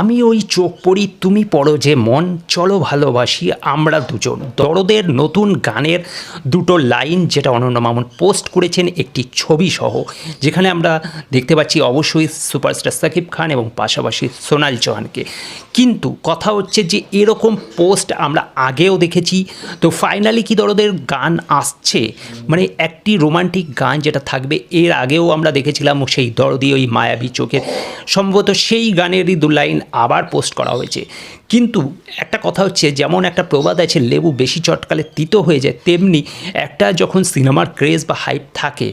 আমি ওই চোখ পড়ি, তুমি পড়ো যে মন। চলো ভালোবাসি আমরা দুজন। দরদের নতুন গানের দুটো লাইন যেটা অনন্য মামুন পোস্ট করেছেন একটি ছবি সহ, যেখানে আমরা দেখতে পাচ্ছি অবশ্যই সুপারস্টার সাকিব খান এবং পাশাপাশি সোনাল চৌহানকে। কিন্তু কথা হচ্ছে যে এরকম পোস্ট আমরা আগেও দেখেছি। তো ফাইনালি কি দরদের গান আসছে? মানে একটি রোমান্টিক গান যেটা থাকবে, এর আগেও আমরা দেখেছিলাম সেই দরদি ওই মায়াবী চোখের। সম্ভবত সেই গানেরই দু লাইন আবার পোস্ট করা হয়েছে। কিন্তু একটা কথা হচ্ছে, যেমন একটা প্রবাদ আছে, লেবু বেশি চটকালে তিত হয়ে যায়, তেমনি একটা যখন সিনেমার ক্রেজ বা হাইপ থাকে,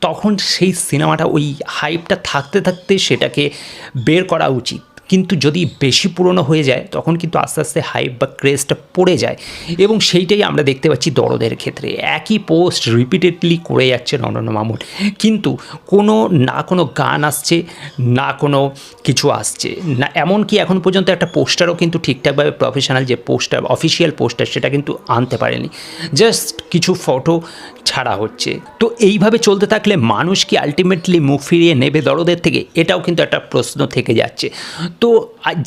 তখন সেই সিনেমাটা ওই হাইপটা থাকতে থাকতে সেটাকে বের করা উচিত। কিন্তু যদি বেশি পুরনো হয়ে যায়, তখন কিন্তু আস্তে আস্তে হাইপ বা ক্রেজটা পড়ে যায়। এবং সেইটাই আমরা দেখতে পাচ্ছি দরদের ক্ষেত্রে। একই পোস্ট রিপিটেডলি করে যাচ্ছে অনন্য মামুন। কিন্তু কোনো, না কোনো গান আসছে, না কোনো কিছু আসছে। না, এমনকি এখন পর্যন্ত একটা পোস্টারও কিন্তু ঠিকঠাকভাবে প্রফেশনাল যে পোস্টার অফিসিয়াল পোস্টার সেটা কিন্তু আনতে পারেনি। জাস্ট কিছু ফটো ছাড়া হচ্ছে। তো এইভাবে চলতে থাকলে মানুষ কি আলটিমেটলি মুখ ফিরিয়ে নেবে দরদের থেকে? এটাও কিন্তু একটা প্রশ্ন থেকে যাচ্ছে। তো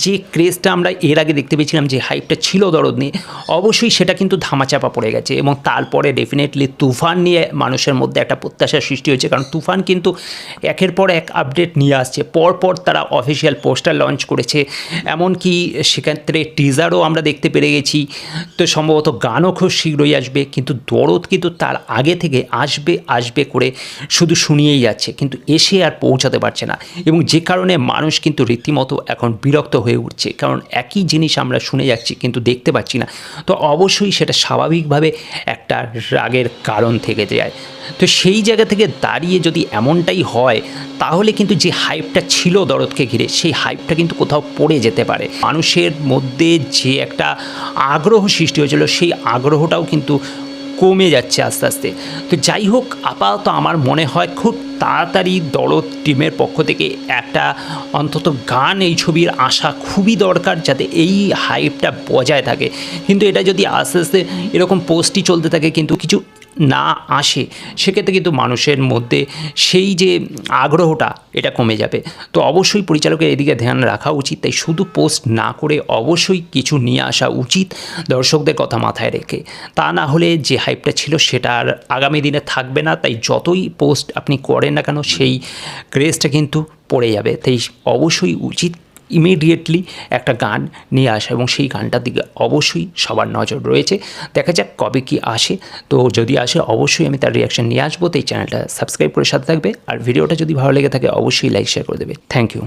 যে ক্রেজটা আমরা এর আগে দেখতে পেয়েছিলাম, যে হাইপটা ছিল দরদ নিয়ে, অবশ্যই সেটা কিন্তু ধামাচাপা পড়ে গেছে এবং তারপরে ডেফিনেটলি তুফান নিয়ে মানুষের মধ্যে একটা প্রত্যাশার সৃষ্টি হয়েছে। কারণ তুফান কিন্তু একের পর এক আপডেট নিয়ে আসছে। পরপর তারা অফিসিয়াল পোস্টার লঞ্চ করেছে। এমনকি সেক্ষেত্রে টিজারও আমরা দেখতে পেরে গেছি। তো সম্ভবত গানও খুব শীঘ্রই আসবে, কিন্তু দরদ কিন্তু তার আগে থেকে আসবে আসবে করে শুধু শুনিয়েই যাচ্ছে। কিন্তু এসে আর পৌঁছাতে পারছে না। এবং যে কারণে মানুষ কিন্তু রীতিমতো এখন বিরক্ত হয়ে উঠছে। কারণ একই জিনিস আমরা শুনে যাচ্ছি কিন্তু দেখতে পাচ্ছি না। তো অবশ্যই সেটা স্বাভাবিকভাবে একটা রাগের কারণ থেকে যায়। তো সেই জায়গা থেকে দাঁড়িয়ে যদি এমনটাই হয়, তাহলে কিন্তু যে হাইপটা ছিল দরদকে ঘিরে, সেই হাইপটা কিন্তু কোথাও পড়ে যেতে পারে। মানুষের মধ্যে যে একটা আগ্রহ সৃষ্টি হয়েছিল, সেই আগ্রহটাও কিন্তু কমে যাচ্ছে আস্তে আস্তে। তো যাই হোক, আপাতত আমার মনে হয় খুব তাড়াতাড়ি দরদ টিমের পক্ষ থেকে একটা অন্তত গান এই ছবির আসা খুবই দরকার যাতে এই হাইপটা বজায় থাকে। কিন্তু এটা যদি আস্তে আস্তে এরকম পোস্টই চলতে থাকে, কিন্তু কিছু না আসে, সেক্ষেত্রে কিন্তু মানুষের মধ্যে সেই যে আগ্রহটা, এটা কমে যাবে। তো অবশ্যই পরিচালকের এদিকে ধ্যান রাখা উচিত, তাই শুধু পোস্ট না করে অবশ্যই কিছু নিয়ে আসা উচিত দর্শকদের কথা মাথায় রেখে। তা না হলে যে হাইপটা ছিল, সেটা আর আগামী দিনে থাকবে না, তাই যতই পোস্ট আপনি করেন না কেন, সেই ক্রেজটা কিন্তু পড়ে যাবে। তাই অবশ্যই উচিত ইমিডিয়েটলি একটা গান নিয়ে আসা এবং সেই গানটার দিকে অবশ্যই সবার নজর রয়েছে। দেখা যাক কবে কি আসে। তো যদি আসে, অবশ্যই আমি তার রিয়াকশান নিয়ে আসব। তো এই চ্যানেলটা সাবস্ক্রাইব করে সাথে থাকবে। আর ভিডিওটা যদি ভালো লেগে থাকে, অবশ্যই লাইক শেয়ার করে দেবে। Thank you